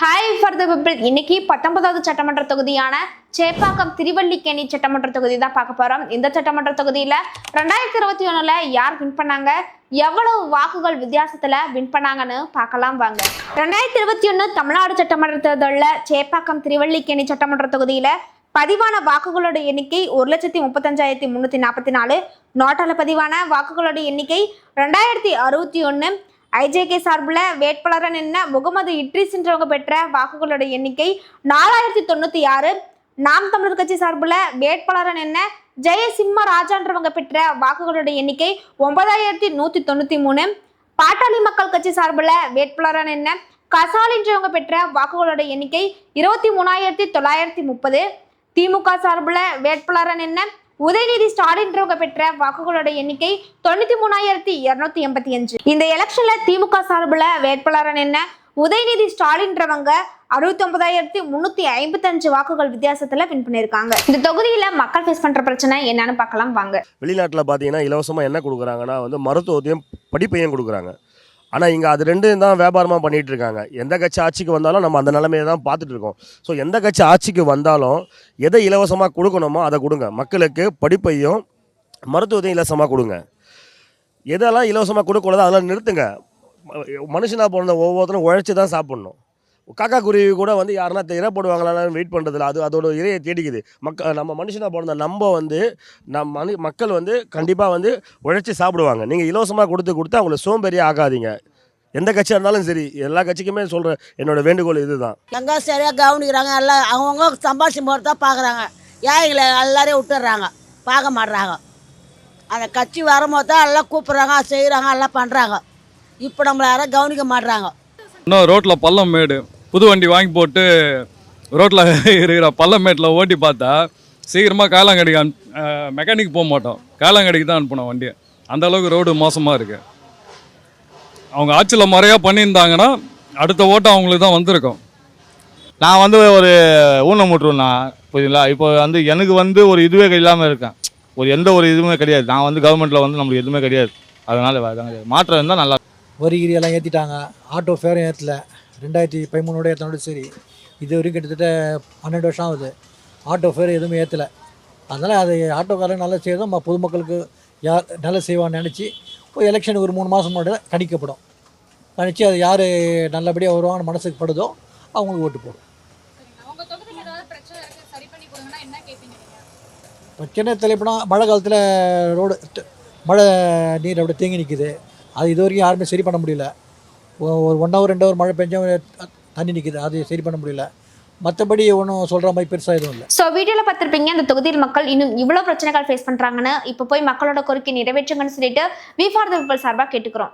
Hi for the people இன்னைக்கு பத்தொன்பதாவது சட்டமன்ற தொகுதியான சேப்பாக்கம் திருவல்லிக்கேணி சட்டமன்ற தொகுதி தான் பார்க்க போறோம். இந்த சட்டமன்ற தொகுதியில ரெண்டாயிரத்தி இருபத்தி ஒண்ணுல யார் வின் பண்ணாங்க? எவ்வளவு வாக்குகள் வித்தியாசத்துல வின் பண்ணாங்கன்னு பார்க்கலாம் வாங்க. ரெண்டாயிரத்தி இருபத்தி ஒண்ணு தமிழ்நாடு சட்டமன்ற தேர்தலில் சேப்பாக்கம் திருவல்லிக்கேணி சட்டமன்ற தொகுதியில பதிவான வாக்குகளோட எண்ணிக்கை ஒரு லட்சத்தி முப்பத்தஞ்சாயிரத்தி முன்னூத்தி நாற்பத்தி நாலு. நோட்டால பதிவான வாக்குகளோட எண்ணிக்கை ரெண்டாயிரத்தி அறுபத்தி ஒன்று ஐஜேகே சார்பில் வேட்பாளராக நின்ன முகமது இட்ரிஸ்ன்றவங்க பெற்ற வாக்குகளோட எண்ணிக்கை நாலாயிரத்தி தொண்ணூற்றி ஆறு. நாம் தமிழர் கட்சி சார்பில் வேட்பாளராக நின்ன ஜெயசிம்ம ராஜான்றவங்க பெற்ற வாக்குகளோட எண்ணிக்கை ஒன்பதாயிரத்தி நூற்றி தொண்ணூற்றி மூணு. பாட்டாளி மக்கள் கட்சி சார்பில் வேட்பாளராக நின்ன கசாலின்றவங்க பெற்ற வாக்குகளோட எண்ணிக்கை இருபத்தி மூணாயிரத்தி தொள்ளாயிரத்தி முப்பது. திமுக சார்பில் வேட்பாளராக நின்ன உதயநிதி ஸ்டாலின்றவங்க பெற்ற வாக்குகளோட எண்ணிக்கை தொண்ணூத்தி மூணாயிரத்தி இருநூத்தி எண்பத்தி அஞ்சு. இந்த எலெக்ஷன்ல திமுக சார்பில் வேட்பாளரன் என்ன? உதயநிதி ஸ்டாலின்றவங்க அறுபத்தி ஒன்பதாயிரத்தி முன்னூத்தி ஐம்பத்தஞ்சு வாக்குகள் வித்தியாசத்துல வின் பண்ணியிருக்காங்க. இந்த தொகுதியில மக்கள் ஃபேஸ் பண்ற பிரச்சனை என்னன்னு பார்க்கலாம் வாங்க. வெளிநாட்டில் பார்த்தீங்கன்னா இலவசமாக என்ன கொடுக்குறாங்கன்னா வந்து மருத்துவத்தையும் படிப்பையும் கொடுக்குறாங்க. ஆனால் இங்கே அது ரெண்டும் தான் வியாபாரமாக பண்ணிகிட்டு இருக்காங்க. எந்த கட்சி ஆட்சிக்கு வந்தாலும் நம்ம அந்த நிலைமையை தான் பார்த்துட்டு இருக்கோம். ஸோ எந்த கட்சி ஆட்சிக்கு வந்தாலும் எதை இலவசமாக கொடுக்கணுமோ அதை கொடுங்க. மக்களுக்கு படிப்பையும் மருத்துவத்தையும் இலவசமாக கொடுங்க. எதெல்லாம் இலவசமாக கொடுக்கூடாதோ அதெல்லாம் நிறுத்துங்க. மனுஷனாக பிறந்த ஒவ்வொருத்தரும் உழைச்சி தான் சாப்பிட்ணும். காக்கா குருவி கூட வந்து யாருன்னா இறை போடுவாங்களான்னு வெயிட் பண்ணுறதில்ல அது அதோட இறையை தேடிக்குது. மக்க நம்ம மனுஷனாக பிறந்த நம்ம வந்து நம் மனு மக்கள் வந்து கண்டிப்பாக வந்து உழைச்சி சாப்பிடுவாங்க. நீங்கள் இலவசமாக கொடுத்து கொடுத்து அவங்கள சோம்பேறியாக ஆகாதீங்க. எந்த கட்சியாக இருந்தாலும் சரி எல்லா கட்சிக்குமே சொல்கிற என்னோட வேண்டுகோள் இதுதான். எங்கே சரியாக கவனிக்கிறாங்க. எல்லாம் அவங்கவுங்க சம்பாதிச்சு போகிறது தான் பார்க்குறாங்க ஏழைகளை எல்லாரையும் விட்டுடுறாங்க? பார்க்க மாட்றாங்க. அந்த கட்சி வரும்போது தான் எல்லாம் கூப்பிட்றாங்க செய்கிறாங்க எல்லாம் பண்ணுறாங்க இப்போ நம்மளை யாரும் கவனிக்க மாட்றாங்க. இன்னும் ரோட்டில் பள்ளம் மேடு. புது வண்டி வாங்கி போட்டு ரோட்டில் இருக்கிற பள்ளம் மேட்டில் ஓட்டி பார்த்தா சீக்கிரமாக காலாங்கடிக்கு அனு மெக்கானிக் போக மாட்டோம். காலாங்கடிக்கு தான் அனுப்பணும் வண்டியை. அந்த அளவுக்கு ரோடு மோசமாக இருக்குது அவங்க ஆட்சியில் முறையாக பண்ணியிருந்தாங்கன்னா அடுத்த ஓட்டம் அவங்களுக்கு தான் வந்திருக்கும். நான் வந்து ஒரு ஊனமுற்றுனா புரியுதுங்களா? இப்போ வந்து எனக்கு வந்து ஒரு இதுவே இல்லாமல் இருக்கேன். ஒரு எந்த ஒரு இதுவுமே கிடையாது. நான் வந்து கவர்மெண்ட்டில் வந்து நம்மளுக்கு எதுவுமே கிடையாது. அதனால் கிடையாது. மாற்றம் இருந்தால் நல்லா வரி கிரி எல்லாம் ஏற்றிட்டாங்க ஆட்டோ ஃபேரும் ஏற்றல ரெண்டாயிரத்தி பதிமூணோட ஏற்றினோட சரி இது வரைக்கும் கிட்டத்தட்ட பன்னெண்டு வருஷம் ஆகுது. ஆட்டோ ஃபேர் எதுவுமே ஏற்றலை அதனால் அது ஆட்டோக்காரங்க நல்லா செய்யறதும் பொதுமக்களுக்கு யார் நல்லா செய்வான்னு நினச்சி இப்போ எலெக்ஷன் ஒரு மூணு மாதம் முன்னாடி தான் கணிக்கப்படும். கணிச்சு அது யார் நல்லபடியாக வருவாங்கன்னு மனசுக்கு படுதோ அவங்களுக்கு ஓட்டு போடும். பிரச்சனை தலைப்புனா மழை காலத்தில் ரோடு மழை நீர் அப்படியே தேங்கி நிற்குது அது இது வரைக்கும் யாருமே சரி பண்ண முடியல. ஒரு ஒன் ஹவர் ரெண்டு ஹவர் மழை பெஞ்சா தண்ணி நிற்கிது அது சரி பண்ண முடியல. மற்றபடி ஒன்றும் சொல்கிற மாதிரி பெருசாக எதுவும் இல்லை. ஸோ வீடியோவில் பார்த்துருப்பீங்க அந்த தொகுதியில் மக்கள் இன்னும் இவ்வளோ பிரச்சனைகள் ஃபேஸ் பண்ணுறாங்கன்னு இப்போ போய் மக்களோட கோரிக்கை நிறைவேற்றுங்கன்னு சொல்லிட்டு வி ஃபார் த பீப்பிள் சார்பாக கேட்டுக்கிறோம்.